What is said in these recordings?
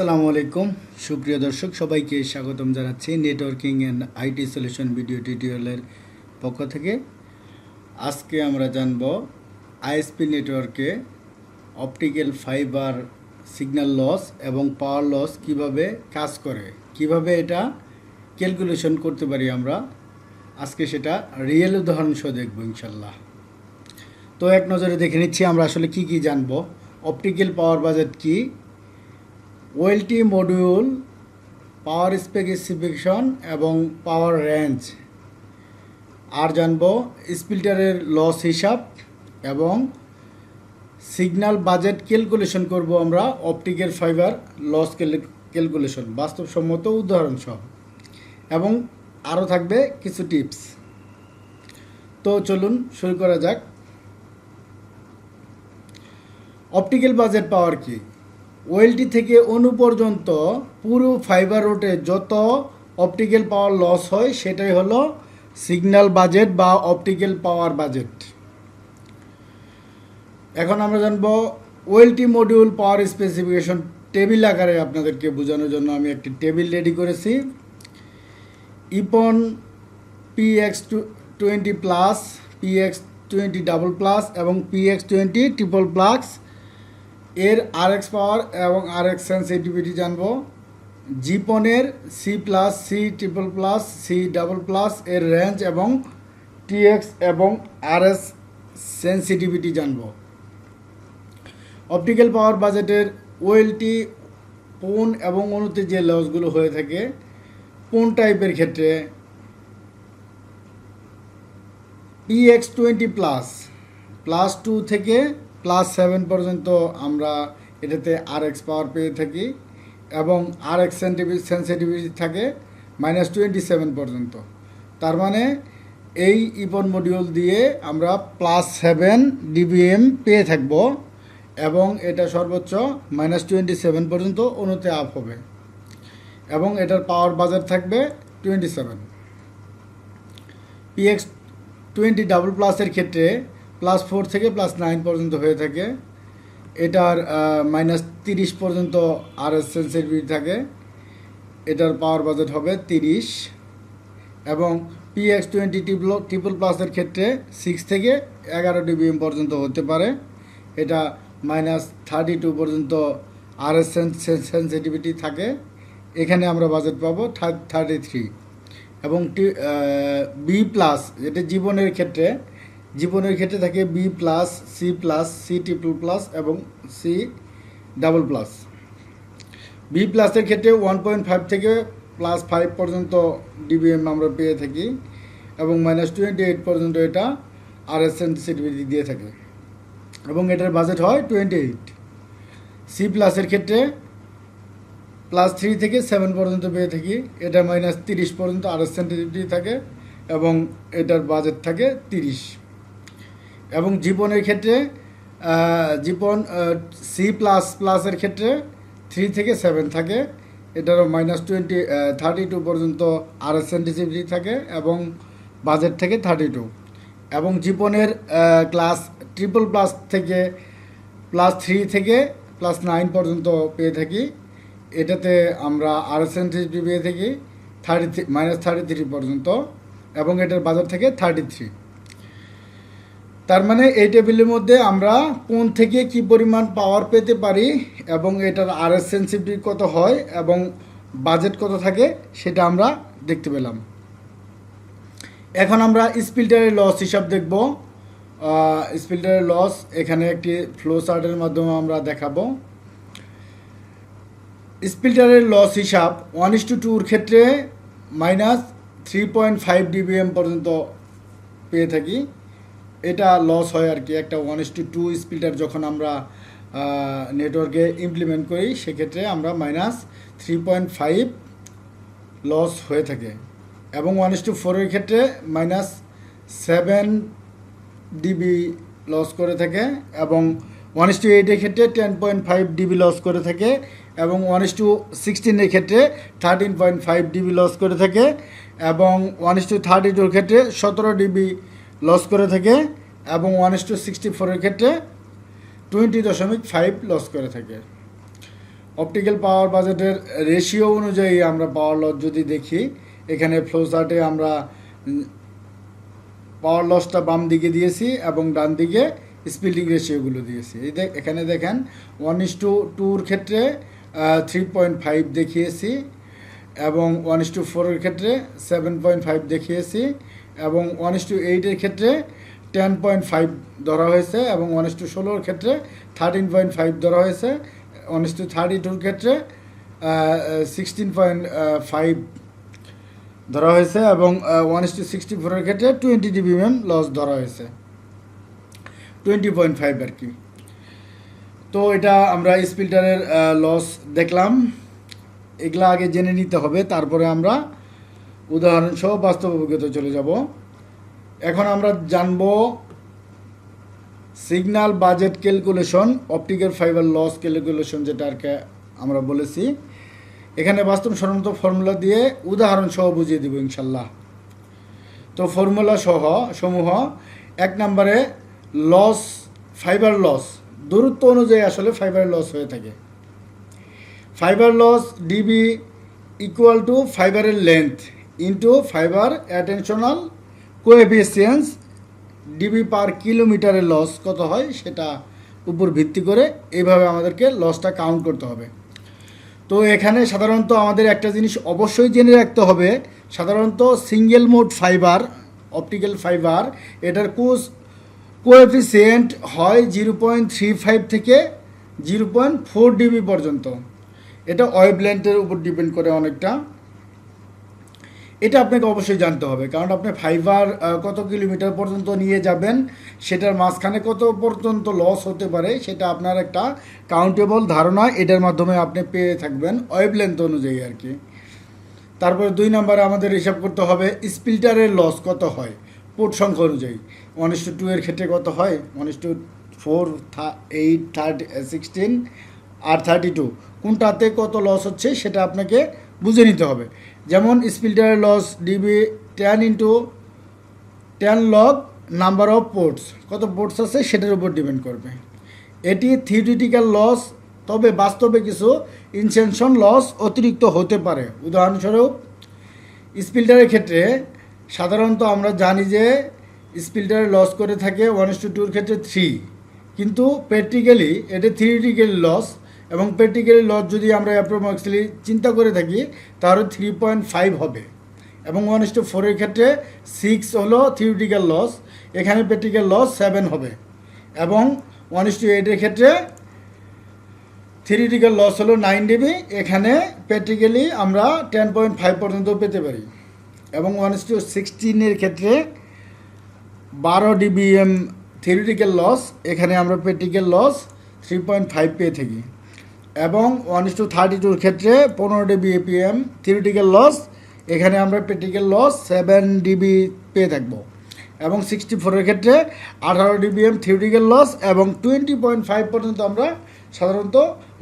আসসালামু আলাইকুম। সুপ্রিয় দর্শক, সবাইকে স্বাগতম জানাচ্ছি networking and IT solution video টিউটোরিয়ালের পক্ষ থেকে। আজকে আমরা জানব আইএসপি নেটওয়ার্কে অপটিক্যাল ফাইবার সিগন্যাল লস এবং পাওয়ার লস কীভাবে কাজ করে, কীভাবে এটা ক্যালকুলেশন করতে পারি আমরা। আজকে সেটা রিয়েল উদাহরণ সহ দেখব ইনশাল্লাহ তো এক নজরে দেখে নিচ্ছি আমরা আসলে কি কি জানব। অপটিক্যাল পাওয়ার বাজেট কি? ওয়েলটি মডিউল, পাওয়ার স্পেসিফিকেশন এবং পাওয়ার রেঞ্জ। আর জানব স্পিল্টারের লস হিসাব এবং সিগন্যাল বাজেট ক্যালকুলেশন করব আমরা অপটিক্যাল ফাইবার লস ক্যালকুলেশন, বাস্তবসম্মত উদাহরণ সহ। এবং আরও থাকবে কিছু টিপস। তো চলুন শুরু করা যাক। অপটিক্যাল বাজেট পাওয়ার কি? ওয়েলটি থেকে অনু পর্যন্ত পুরো ফাইবার রুটে যত অপটিক্যাল পাওয়ার লস হয়, সেটাই হলো সিগন্যাল বাজেট বা অপটিক্যাল পাওয়ার বাজেট। এখন আমরা জানব ওয়েলটি মডিউল পাওয়ার স্পেসিফিকেশন টেবিল আকারে আপনাদেরকে বোঝানোর জন্য আমি একটি টেবিল রেডি করেছি। EPON PX two twenty plus, PX twenty double plus এবং পিএক্স টোয়েন্টি ট্রিপল প্লাস এর আর এক্স পাওয়ার এবং আর এক্স সেন্সিটিভিটি জানব। জিপনের C plus C triple plus C double plus এর রেঞ্জ এবং টিএক্স এবং R S sensitivity জানব। Optical power বাজেটের OLT পোন এবং অনুতে যে লসগুলো হয়ে থাকে পোন টাইপের ক্ষেত্রে PX twenty plus plus two থেকে প্লাস সেভেন পর্যন্ত আমরা এটাতে আর এক্স পাওয়ার পেয়ে থাকি এবং আর এক্স সেন্সিটিভিটি থাকে মাইনাস টোয়েন্টি সেভেন পর্যন্ত। তার মানে এই ইপন মডিউল দিয়ে আমরা প্লাস সেভেন ডিবিএম পেয়ে থাকব এবং এটা সর্বোচ্চ মাইনাস টোয়েন্টি সেভেন পর্যন্ত অনুতে আপ হবে এবং এটার পাওয়ার বাজার থাকবে twenty seven PX twenty double প্লাসের ক্ষেত্রে প্লাস ফোর থেকে প্লাস নাইন পর্যন্ত হয়ে থাকে। এটার মাইনাস তিরিশ পর্যন্ত আর এস সেন্সিটিভিটি থাকে। এটার পাওয়ার বাজেট হবে তিরিশ। এবং পিএক্স টোয়েন্টি ট্রিপল ট্রিপল প্লাসের ক্ষেত্রে সিক্স থেকে এগারো ডিবিএম পর্যন্ত হতে পারে। এটা মাইনাস থার্টি টু পর্যন্ত আর এস সেন্সিটিভিটি থাকে। এখানে আমরা বাজেট পাবো থার্টি থ্রি এবং বি প্লাস যেটা জীবনের ক্ষেত্রে জীবনের ক্ষেত্রে থাকে B plus C plus C triple plus এবং সি ডাবল প্লাস বি প্লাসের ক্ষেত্রে ওয়ান পয়েন্ট ফাইভ থেকে প্লাস ফাইভ পর্যন্ত ডিবিএম আমরা পেয়ে থাকি এবং মাইনাস টোয়েন্টি এইট পর্যন্ত এটা আর এস সেন্সিটিভিটি দিয়ে থাকে এবং এটার বাজেট হয় টোয়েন্টি এইট সি প্লাসের ক্ষেত্রে প্লাস থ্রি থেকে সেভেন পর্যন্ত পেয়ে থাকি, এটা মাইনাস তিরিশ পর্যন্ত আর এস থাকে এবং এটার বাজেট থাকে তিরিশ। এবং জীবনের ক্ষেত্রে জীবন সি প্লাস প্লাসের ক্ষেত্রে থ্রি থেকে সেভেন থাকে। এটারও মাইনাস টোয়েন্টি থার্টি টু পর্যন্ত আর এস সেন্সিটিভিটি থাকে এবং বাজেট থেকে থার্টি টু এবং জীবনের ক্লাস ট্রিপল প্লাস থেকে প্লাস থ্রি থেকে প্লাস নাইন পর্যন্ত পেয়ে থাকি। এটাতে আমরা আর এস পেয়ে থাকি thirty three minus thirty three পর্যন্ত। এবং এটার বাজার থেকে থার্টি থ্রি তার মানে এই টেবিলের মধ্যে আমরা কোন থেকে কি পরিমাণ পাওয়ার পেতে পারি এবং এটার আর এস কত হয় এবং বাজেট কত থাকে সেটা আমরা দেখতে পেলাম। এখন আমরা স্পিল্টারের লস হিসাব দেখব। স্পিল্টারের লস এখানে একটি ফ্লো চার্টের মাধ্যমে আমরা দেখাবো। স্পিল্টারের লস হিসাব ওয়ান ইস টু টুর ক্ষেত্রে minus three point five dBm পর্যন্ত পেয়ে থাকি। এটা লস হয় আর কি, একটা one is to two splitter যখন আমরা নেটওয়ার্কে ইমপ্লিমেন্ট করি, সেক্ষেত্রে আমরা minus three point five loss হয়ে থাকে। এবং ওয়ান ইস টু ফোরের ক্ষেত্রে মাইনাস সেভেন ডিবি লস করে থাকে এবং ওয়ান ইস টু এইটের ক্ষেত্রে ten point five dB loss করে থাকে এবং ওয়ান ইস টু সিক্সটিনের ক্ষেত্রে thirteen point five dB loss করে থাকে এবং ওয়ান ইস টু থার্টি টুর ক্ষেত্রে সতেরো ডিবি লস করে থাকে এবং ওয়ান ইস টু সিক্সটি ফোরের ক্ষেত্রে টোয়েন্টি দশমিক ফাইভ লস করে থাকে। অপটিক্যাল পাওয়ার বাজেটের রেশিও অনুযায়ী আমরা পাওয়ার লস যদি দেখি, এখানে ফ্লো চার্টে আমরা পাওয়ার লসটা বাম দিকে দিয়েছি এবং ডান দিকে স্পিল্ডিং রেশিওগুলো দিয়েছি। এই দেখ এখানে দেখেন ওয়ান ইস টু টুর ক্ষেত্রে থ্রি পয়েন্ট ফাইভ দেখিয়েছি এবং ওয়ান ইস টু ফোরের ক্ষেত্রে সেভেন পয়েন্ট ফাইভ দেখিয়েছি। এবং ওয়ান ইস টু এইটের ক্ষেত্রে টেন পয়েন্ট ফাইভ ধরা হয়েছে এবং ওয়ান ইস টু ষোলোর ক্ষেত্রে থার্টিন পয়েন্ট ফাইভ ধরা হয়েছে। ওয়ান ইস টু থার্টি টুর ক্ষেত্রে সিক্সটিন পয়েন্ট ফাইভ ধরা হয়েছে এবং ওয়ান ইস টু সিক্সটি ফোরের ক্ষেত্রে টোয়েন্টি ডিবিএম লস ধরা হয়েছে। টোয়েন্টি পয়েন্ট ফাইভ আর কি। তো এটা আমরা স্পিল্টারের লস দেখলাম। এগুলা আগে জেনে নিতে হবে, তারপরে আমরা উদাহরণ সহ বাস্তব অভিজ্ঞতা চলে যাব। এখন আমরা জানব signal budget calculation optical fibre loss calculation যেটা আর আমরা বলেছি। এখানে বাস্তবসম্মত ফর্মুলা দিয়ে উদাহরণ সহ বুঝিয়ে দিব ইনশাল্লাহ তো ফর্মুলা সহ, সমূহ, এক নম্বরে লস ফাইবার লস দূরত্ব অনুযায়ী আসলে ফাইবার লস হয়ে থাকে। Fibre loss dB equal to ফাইবারের length into fibre attenuational coefficients dB per কিলোমিটারের লস কত হয় সেটা উপর ভিত্তি করে এইভাবে আমাদেরকে লসটা কাউন্ট করতে হবে। তো এখানে সাধারণত আমাদের একটা জিনিস অবশ্যই জেনে রাখতে হবে, সাধারণত single mode fibre optical fibre এটার কোস কোএফিসিয়েন্ট হয় জিরো পয়েন্ট থ্রি ফাইভ থেকে জিরো পয়েন্ট ফোর ডিবি পর্যন্ত। এটা ওয়েবলেন্থের উপর ডিপেন্ড করে অনেকটা। এটা আপনাকে অবশ্যই জানতে হবে। কারণ আপনি ফাইবার কত কিলোমিটার পর্যন্ত নিয়ে যাবেন, সেটার মাঝখানে কত পর্যন্ত লস হতে পারে, সেটা আপনার একটা কাউন্টেবল ধারণা। এটার মাধ্যমে আপনি পেয়ে থাকবেন ওয়েবলেন্থ অনুযায়ী আর কি। তারপরে দুই নম্বরে আমাদের হিসাব করতে হবে স্পিল্টারের লস কত হয় পোর্ট সংখ্যা অনুযায়ী। ওয়ান ইস টু এর ক্ষেত্রে কত হয় one is to four eight thirty sixteen R thirty two কোনটাতে কত লস হচ্ছে, সেটা আপনাকে বুঝে নিতে হবে। যেমন স্পিল্টারের loss, dB ten into ten log number of ports কত পোর্টস আছে সেটার উপর ডিপেন্ড করবে। এটি থিওরিটিক্যাল লস তবে বাস্তবে কিছু ইনসেনশন লস অতিরিক্ত হতে পারে। উদাহরণস্বরূপ স্পিল্টারের ক্ষেত্রে সাধারণত আমরা জানি যে স্পিল্টারে লস করে থাকে ওয়ান টু টুর ক্ষেত্রে থ্রি কিন্তু প্র্যাকটিক্যালি এটা থিওরিটিক্যালি লস এবং প্র্যাকটিক্যালি লস যদি আমরা অ্যাপ্রোমাক্সলি চিন্তা করে থাকি তাহলে থ্রি পয়েন্ট ফাইভ হবে। এবং ওয়ান ইস টু ফোরের ক্ষেত্রে সিক্স হলো থিওরিটিক্যাল লস এখানে প্র্যাকটিক্যাল লস সেভেন হবে। এবং ওয়ান ইস টু এইটের ক্ষেত্রে থিওরিটিক্যাল লস হলো নাইন ডিবি এখানে প্র্যাকটিক্যালি আমরা টেন পয়েন্ট ফাইভ পর্যন্ত পেতে পারি। এবং ওয়ান ইস টু সিক্সটিনের ক্ষেত্রে বারো ডিবিএম থিওরিটিক্যাল লস এখানে আমরা practical loss three point five পেয়ে থাকি। এবং ওয়ান ইস টু থার্টি টুর ক্ষেত্রে পনেরো ডিবি এপিএম থিওরিটিক্যাল লস এখানে আমরা প্র্যাকটিক্যাল লস সেভেন ডিবি পেয়ে থাকব। এবং সিক্সটি ফোরের ক্ষেত্রে আঠারো ডিবিএম থিওরিটিক্যাল লস এবং টোয়েন্টি পয়েন্ট ফাইভ পর্যন্ত আমরা সাধারণত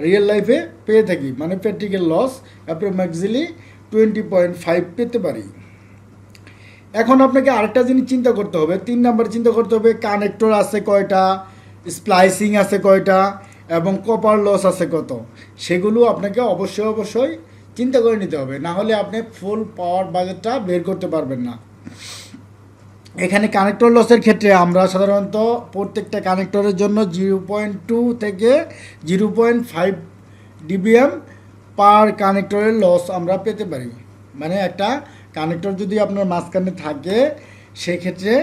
রিয়েল লাইফে পেয়ে থাকি মানে practical loss approximately twenty point five পেতে পারি। এখন আপনাকে আরেকটা জিনিস চিন্তা করতে হবে, তিন নাম্বার চিন্তা করতে হবে কানেক্টর আছে কয়টা স্প্লাইসিং আছে কয়টা এবং কপার লস আছে কত? সেগুলো আপনাকে অবশ্যই অবশ্যই চিন্তা করে নিতে হবে। না হলে আপনি ফুল পাওয়ার বাজেটটা বের করতে পারবেন না। এখানে কানেক্টর লসের ক্ষেত্রে আমরা সাধারণত প্রত্যেকটা কানেক্টরের জন্য জিরো পয়েন্ট টু থেকে zero point five dBm per কানেক্টরের loss আমরা পেতে পারি। মানে একটা কানেক্টর যদি আপনার মাঝখানে থাকে, সেক্ষেত্রে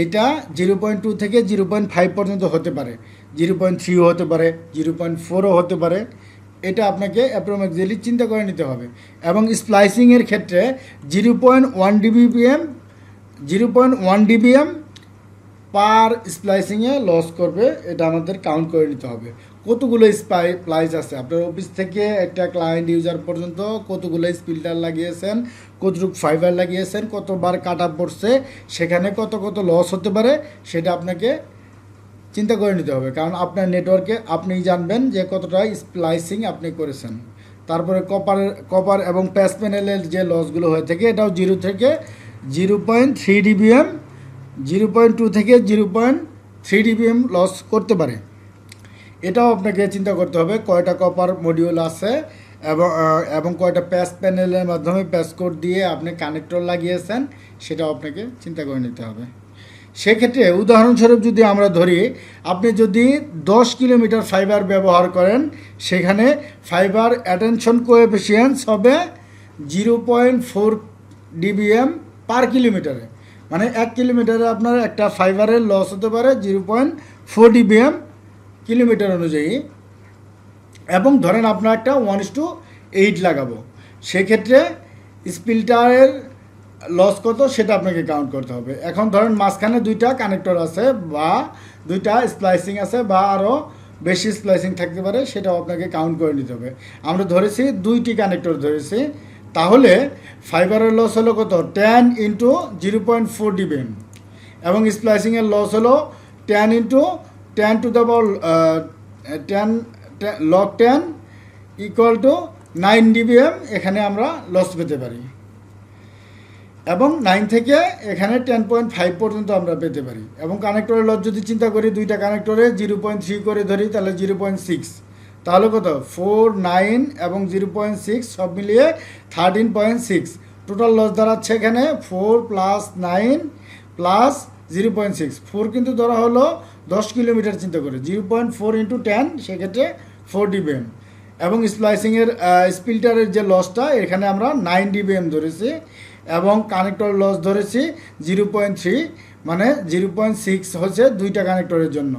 এইটা জিরো পয়েন্ট টু থেকে জিরো পয়েন্ট ফাইভ পর্যন্ত হতে পারে। জিরো পয়েন্ট থ্রিও হতে পারে, জিরো পয়েন্ট ফোরও হতে পারে। এটা আপনাকে অ্যাপ্রোম্যাক্সিলি চিন্তা করে নিতে হবে। এবং স্প্লাইসিংয়ের ক্ষেত্রে zero point one dBpm, zero point one dBm per স্প্লাইসিংয়ে loss করবে, এটা আমাদের কাউন্ট করে নিতে হবে। কতগুলো স্পাই প্লাইস আছে? আপনার অফিস থেকে একটা ক্লায়েন্ট ইউজার পর্যন্ত কতগুলো স্পিল্টার লাগিয়েছেন, কতটুকু ফাইবার লাগিয়েছেন, কতবার কাটা পড়ছে, সেখানে কত কত লস হতে পারে, সেটা আপনাকে চিন্তা করে নিতে হবে। কারণ আপনার নেটওয়ার্কে আপনি জানবেন যে কতটা স্প্লাইসিং আপনি করেছেন। তারপরে কপার কপার এবং প্যাস প্যানেলের যে লসগুলো হয়ে থাকে, এটাও জিরো থেকে zero point three dBm zero point two থেকে zero point three dBm loss করতে পারে। এটাও আপনাকে চিন্তা করতে হবে, কয়টা কপার মডিউল আছে এবং এবং কয়টা প্যাচ প্যানেলের মাধ্যমে প্যাচ কোড দিয়ে আপনি কানেক্টর লাগিয়েছেন, সেটাও আপনাকে চিন্তা করে নিতে হবে। সেক্ষেত্রে উদাহরণস্বরূপ যদি আমরা ধরি, আপনি যদি দশ কিলোমিটার ফাইবার ব্যবহার করেন, সেখানে ফাইবার অ্যাটেনশন কোএফিসিয়েন্স হবে zero point four dBm per কিলোমিটারে মানে এক কিলোমিটারে আপনার একটা ফাইবারের লস হতে পারে zero point four dBm kilometre অনুযায়ী। এবং ধরেন আপনার একটা ওয়ান ইস টু এইট লাগাবো। সেক্ষেত্রে স্পিলটারের লস কত সেটা আপনাকে কাউন্ট করতে হবে। এখন ধরেন মাঝখানে দুইটা কানেক্টর আছে বা দুইটা স্প্লাইসিং আছে বা আরও বেশি স্প্লাইসিং থাকতে পারে, সেটাও আপনাকে কাউন্ট করে নিতে হবে। আমরা ধরেছি দুইটি কানেক্টর ধরেছি। তাহলে ফাইবারের লস হলো কত? Ten into zero point four dBm এবং স্প্লাইসিংয়ের লস হলো ten into ten to the power ten log ten equal to nine dBm এখানে আমরা লস পেতে পারি। এবং নাইন থেকে এখানে টেন পয়েন্ট ফাইভ পর্যন্ত আমরা পেতে পারি। এবং কানেক্টরের লস যদি চিন্তা করি, দুইটা কানেক্টরে জিরো পয়েন্ট থ্রি করে ধরি, তাহলে জিরো পয়েন্ট সিক্স তাহলে কত? ফোর নাইন এবং জিরো পয়েন্ট সিক্স সব মিলিয়ে thirteen point six total loss দাঁড়াচ্ছে এখানে four plus nine plus zero point six four কিন্তু ধরা হলো দশ কিলোমিটার চিন্তা করে, zero point four into ten সেক্ষেত্রে ফোর ডিবিএম এবং স্প্লাইসিংয়ের স্পিল্টারের যে লসটা এখানে আমরা নাইন ডিবিএম ধরেছি, এবং কানেক্টর লস ধরেছি জিরো পয়েন্ট থ্রি মানে জিরো পয়েন্ট সিক্স হচ্ছে দুইটা কানেক্টরের জন্য।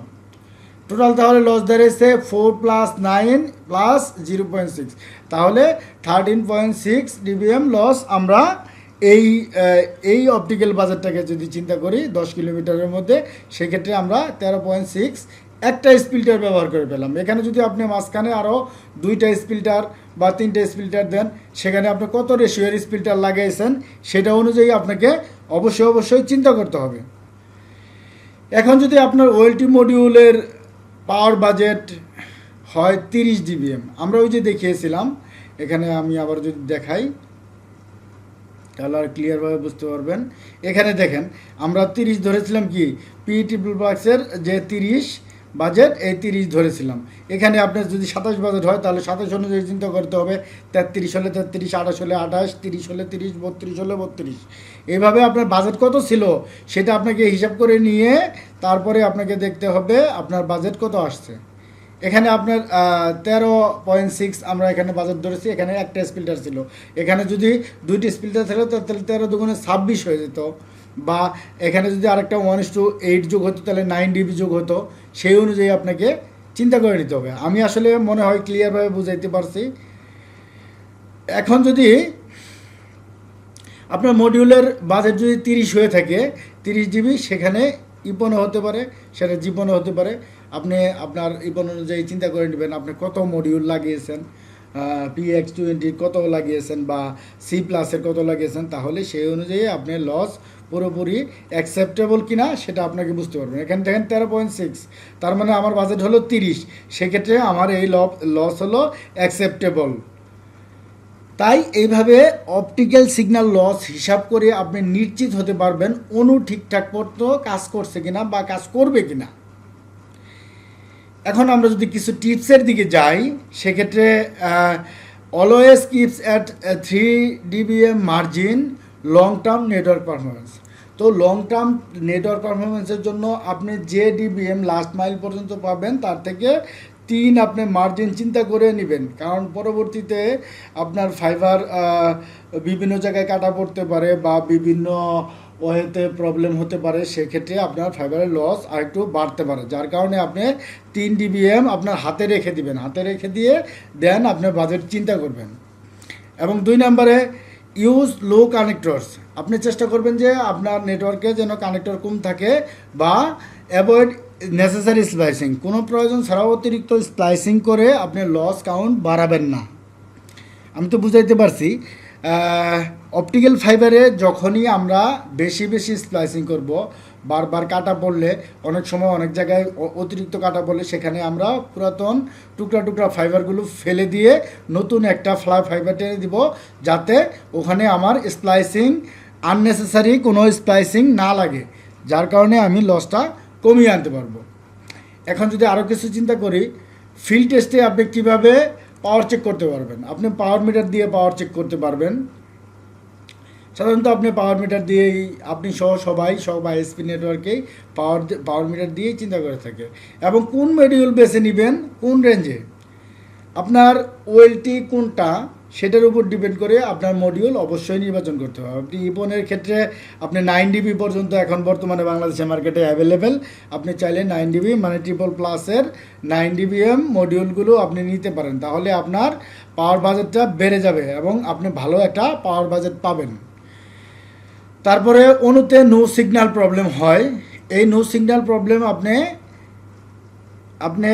টোটাল তাহলে লস দাঁড়িয়েছে four plus nine plus zero point six তাহলে thirteen point six dBm loss আমরা এই এই অপটিক্যাল বাজারটাকে যদি চিন্তা করি, দশ কিলোমিটারের মধ্যে, সেক্ষেত্রে আমরা তেরো পয়েন্ট সিক্স একটা স্পিল্টার ব্যবহার করে পেলাম। এখানে যদি আপনি মাঝখানে আরও দুইটা স্পিল্টার বা তিনটা স্পিল্টার দেন, সেখানে আপনি কত রেশিওর স্পিল্টার লাগাইছেন, সেটা অনুযায়ী আপনাকে অবশ্যই অবশ্যই চিন্তা করতে হবে। এখন যদি আপনার ওয়েলটি মডিউলের পাওয়ার বাজেট হয় তিরিশ ডিবিএম আমরা ওই যে দেখিয়েছিলাম, এখানে আমি আবার যদি দেখাই তাহলে আর ক্লিয়ারভাবে বুঝতে পারবেন। এখানে দেখেন, আমরা তিরিশ ধরেছিলাম কি? পি ট্রিপল বাক্সের যে তিরিশ বাজেট এই তিরিশ ধরেছিলাম। এখানে আপনার যদি সাতাশ বাজেট হয়, তাহলে সাতাশ অনুযায়ী চিন্তা করতে হবে। তেত্রিশ হলে তেত্রিশ, আঠাশ হলে আঠাশ, তিরিশ হলে তিরিশ, বত্রিশ হলে বত্রিশ। এইভাবে আপনার বাজেট কত ছিল? সেটা আপনাকে হিসাব করে নিয়ে তারপরে আপনাকে দেখতে হবে আপনার বাজেট কত আসছে। এখানে আপনার তেরো পয়েন্ট সিক্স আমরা এখানে বাজার ধরেছি, এখানে একটা স্পিল্টার ছিল। এখানে যদি দুইটি স্পিল্টার ছিল তাহলে তেরো দুগুণে ছাব্বিশ হয়ে যেত। বা এখানে যদি আরেকটা ওয়ান ইস টু এইট যোগ হতো, তাহলে নাইন ডিবি যোগ হতো। সেই অনুযায়ী আপনাকে চিন্তা করে নিতে হবে। আমি আসলে মনে হয় ক্লিয়ারভাবে বুঝাইতে পারছি। এখন যদি আপনার মডিউলের বাজেট যদি তিরিশ হয়ে থাকে, তিরিশ জিবি সেখানে ইপনও হতে পারে, সেটা জীবনও হতে পারে। আপনি আপনার ইবন অনুযায়ী চিন্তা করে নেবেন, আপনি কত মডিউল লাগিয়েছেন পি এক্স টোয়েন্টির কত লাগিয়েছেন বা সি প্লাসের কত লাগিয়েছেন, তাহলে সেই অনুযায়ী আপনি লস পুরোপুরি অ্যাকসেপ্টেবল কিনা সেটা আপনাকে বুঝতে পারবেন। এখানে দেখেন তেরো পয়েন্ট সিক্স তার মানে আমার বাজেট হলো তিরিশ, সেক্ষেত্রে আমার এই লস হলো অ্যাকসেপ্টেবল তাই এইভাবে অপটিক্যাল সিগন্যাল লস হিসাব করে আপনি নিশ্চিত হতে পারবেন অনু ঠিকঠাক মতো কাজ করছে কিনা বা কাজ করবে কিনা। এখন আমরা যদি কিছু টিপসের দিকে যাই, সেক্ষেত্রে always keeps at three dBm margin long term network performance তো লং টার্ম নেটওয়ার্ক পারফরমেন্সের জন্য আপনি যে ডিবিএম লাস্ট মাইল পর্যন্ত পাবেন, তার থেকে তিন আপনি মার্জিন চিন্তা করে নেবেন। কারণ পরবর্তীতে আপনার ফাইবার বিভিন্ন জায়গায় কাটা পড়তে পারে বা বিভিন্ন ওয়েতে প্রবলেম হতে পারে, সেক্ষেত্রে আপনার ফাইবারের লস আরেকটু বাড়তে পারে। যার কারণে আপনি তিন ডিবিএম আপনার হাতে রেখে দিবেন। হাতে রেখে দিয়ে দেন আপনি বাজেট চিন্তা করবেন। এবং দুই নম্বরে ইউজ লো কানেক্টরস আপনি চেষ্টা করবেন যে আপনার নেটওয়ার্কে যেন কানেক্টর কম থাকে বা অ্যাভয়েড নেসেসারি স্প্লাইসিং কোনো প্রয়োজন ছাড়াও অতিরিক্ত স্প্লাইসিং করে আপনি লস কাউন্ট বাড়াবেন না। আমি তো বুঝাইতে পারছি। অপটিক্যাল ফাইবারে যখনই আমরা বেশি বেশি স্প্লাইসিং করব, বারবার কাটা পড়লে, অনেক সময় অনেক জায়গায় অতিরিক্ত কাটা পড়লে সেখানে আমরা পুরাতন টুকরা টুকরা ফাইবারগুলো ফেলে দিয়ে নতুন একটা ফ্লাই ফাইবার টেনে দিব, যাতে ওখানে আমার স্প্লাইসিং আননেসেসারি কোনো স্প্লাইসিং না লাগে, যার কারণে আমি লসটা কমিয়ে আনতে পারব। এখন যদি আরও কিছু চিন্তা করি ফিল্ড টেস্টে আপনি কীভাবে পাওয়ার চেক করতে পারবেন? আপনি পাওয়ার মিটার দিয়ে পাওয়ার চেক করতে পারবেন। সাধারণত আপনি পাওয়ার মিটার দিয়েই আপনি সহ সবাই সব আইএসপি নেটওয়ার্কেই পাওয়ার পাওয়ার মিটার দিয়েই চিন্তা করে থাকে। এবং কোন মডিউল বেছে নেবেন, কোন রেঞ্জে আপনার ওয়েলটি কোনটা, সেটার উপর ডিপেন্ড করে আপনার মডিউল অবশ্যই নির্বাচন করতে হবে। আপনি ইপনের ক্ষেত্রে আপনি নাইন ডিবি পর্যন্ত এখন বর্তমানে বাংলাদেশের মার্কেটে অ্যাভেলেবেল আপনি চাইলে নাইন ডিবি মানে ট্রিপল প্লাসের নাইন ডিবিএম মডিউলগুলো আপনি নিতে পারেন। তাহলে আপনার পাওয়ার বাজেটটা বেড়ে যাবে এবং আপনি ভালো একটা পাওয়ার বাজেট পাবেন। তারপরে অনুতে নো সিগন্যাল প্রবলেম হয়। এই নো সিগন্যাল প্রবলেম আপনি আপনি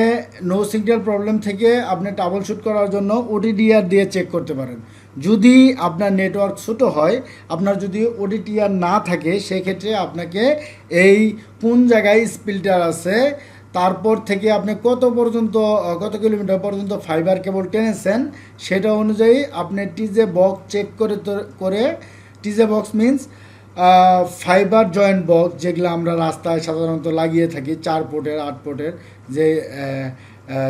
নো সিগন্যাল প্রবলেম থেকে আপনি টাবল শ্যুট করার জন্য ওডিডিআর দিয়ে চেক করতে পারেন। যদি আপনার নেটওয়ার্ক ছোটো হয়, আপনার যদি ওডিটিআর না থাকে, সেক্ষেত্রে আপনাকে এই কোন জায়গায় স্পিল্টার আছে, তারপর থেকে আপনি কত পর্যন্ত, কত কিলোমিটার পর্যন্ত ফাইবার কেবল টেনেছেন, সেটা অনুযায়ী আপনি টিজে বক্স চেক করে করে TJ box means fibre joint box যেগুলো আমরা রাস্তায় সাধারণত লাগিয়ে থাকি, চার ফুটের আট ফুটের যে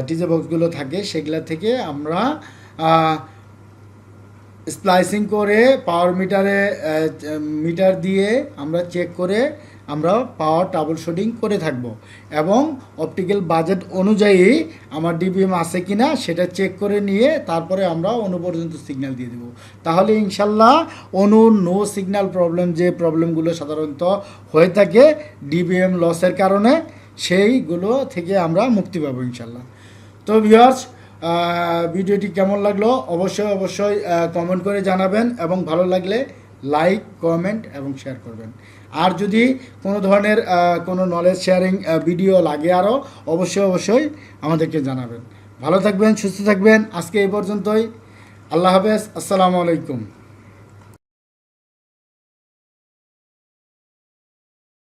টিজে বক্সগুলো থাকে, সেগুলো থেকে আমরা স্প্লাইসিং করে পাওয়ার মিটারে মিটার দিয়ে আমরা চেক করে আমরা পাওয়ার ট্রাবল শুটিং করে থাকব। এবং অপটিক্যাল বাজেট অনুযায়ী আমার ডিবিএম আছে কি না সেটা চেক করে নিয়ে তারপরে আমরা অনু পর্যন্ত সিগন্যাল দিয়ে দেবো। তাহলে ইনশাল্লাহ অনু নো সিগন্যাল প্রবলেম যে প্রবলেমগুলো সাধারণত হয়ে থাকে ডিবিএম লসের কারণে সেইগুলো থেকে আমরা মুক্তি পাবো ইনশাল্লাহ। তো ভিউয়ার্স ভিডিওটি কেমন লাগল? অবশ্যই অবশ্যই কমেন্ট করে জানাবেন এবং ভালো লাগলে লাইক কমেন্ট এবং শেয়ার করবেন। আর যদি কোনো ধরনের কোনো নলেজ শেয়ারিং ভিডিও লাগে আরও অবশ্যই অবশ্যই আমাদেরকে জানাবেন। ভালো থাকবেন, সুস্থ থাকবেন। আজকে এই পর্যন্তই। আল্লাহ হাফেজ। আসসালামু আলাইকুম।